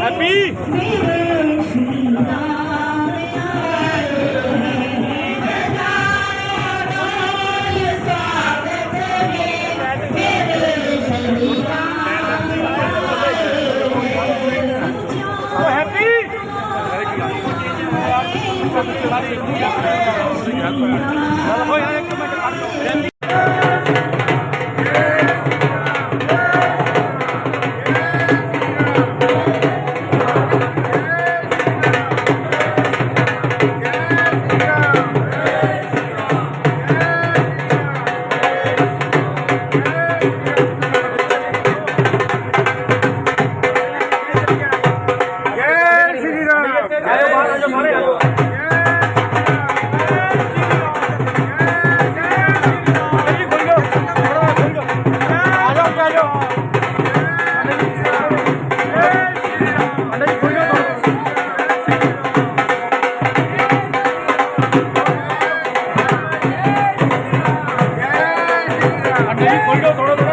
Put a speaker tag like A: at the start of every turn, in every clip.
A: Happy
B: 말해요. थोड़ा थोड़ा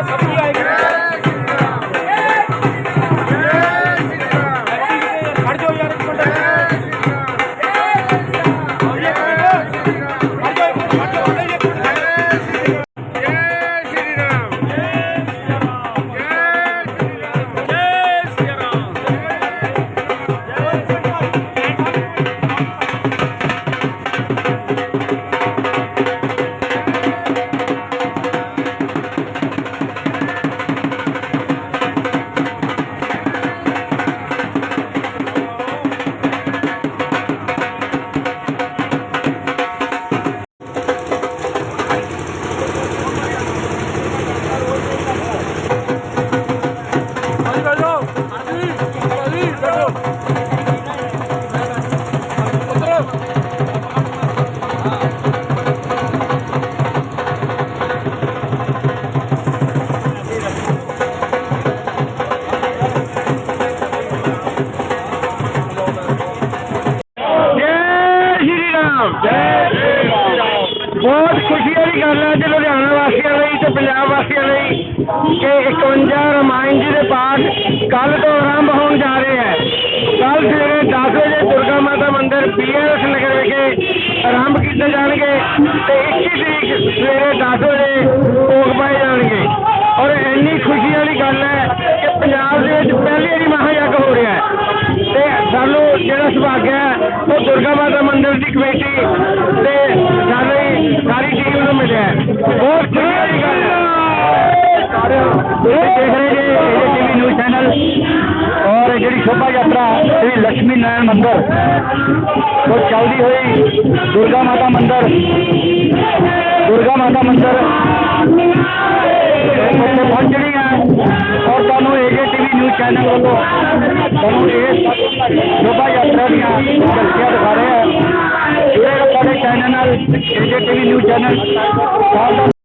B: ਪੰਜਾਬ ਵਾਸੀਆਂ ਲਈ ਕਿ 51 ਰਮਾਇਣ ਜੀ ਦੇ ਪਾਠ ਕੱਲ ਤੋਂ ਆਰੰਭ ਹੋਣ ਜਾ ਰਹੇ ਹੈ। ਕੱਲ ਸਵੇਰੇ 10 ਵਜੇ ਦੁਰਗਾ ਮਾਤਾ ਮੰਦਿਰ ਪੀਐਸ ਨਗਰ ਵਿਖੇ ਆਰੰਭ ਕੀਤੇ ਜਾਣਗੇ ਤੇ 21 ਤਰੀਕ ਸਵੇਰੇ 10 ਵਜੇ ਭੋਗ ਪਾਏ ਜਾਣਗੇ। ਔਰ ਇੰਨੀ ਖੁਸ਼ੀ ਵਾਲੀ ਗੱਲ ਹੈ ਕਿ ਪੰਜਾਬ ਦੇ ਵਿੱਚ ਪਹਿਲੀ ਵਾਰੀ ਮਹਾਯੱਗ ਹੋ ਰਿਹਾ ਹੈ। ਤੇ ਸਾਨੂੰ ਜਿਹੜਾ ਸੁਭਾਗਿਆ ਹੈ, ਉਹ ਦੁਰਗਾ ਮਾਤਾ ਮੰਦਿਰ ਦੀ ਕਮੇਟੀ ਤੇ ਸਾਡੀ ਸਾਰੀ ਟੀਮ ਨੂੰ ਮਿਲਿਆ ਹੈ। ਬਹੁਤ ਤੁਸੀਂ ਦੇਖ ਰਹੇ ਜੀ ਇਹ ਟੀਵੀ ਨਿਊਜ਼ ਚੈਨਲ ਔਰ ਜਿਹੜੀ ਸ਼ੋਭਾ ਯਾਤਰਾ ਸ੍ਰੀ ਲక్ష్ਮੀ ਨਾਰਾਇਣ ਮੰਦਿਰ ਤੋਂ ਚੱਲਦੀ ਹੋਈ ਦੁਰਗਾ ਮਾਤਾ ਮੰਦਿਰ ਦੁਰਗਾ ਮਾਤਾ ਮੰਦਿਰ ਉੱਥੇ ਪਹੁੰਚਣੀ ਹੈ ਔਰ ਤੁਹਾਨੂੰ ਏਜੇ ਟੀਵੀ ਨਿਊਜ਼ ਚੈਨਲ ਵੱਲੋਂ ਤੁਹਾਨੂੰ ਇਹ ਸ਼ੋਭਾ ਯਾਤਰਾ ਦੀਆਂ ਝਲਕੀਆਂ ਦਿਖਾ ਰਹੇ ਹਾਂ ਇਹ ਸਾਡੇ ਚੈਨਲ ਨਾਲ ਏਜੇ ਟੀਵੀ ਨਿਊਜ਼ ਚੈਨਲ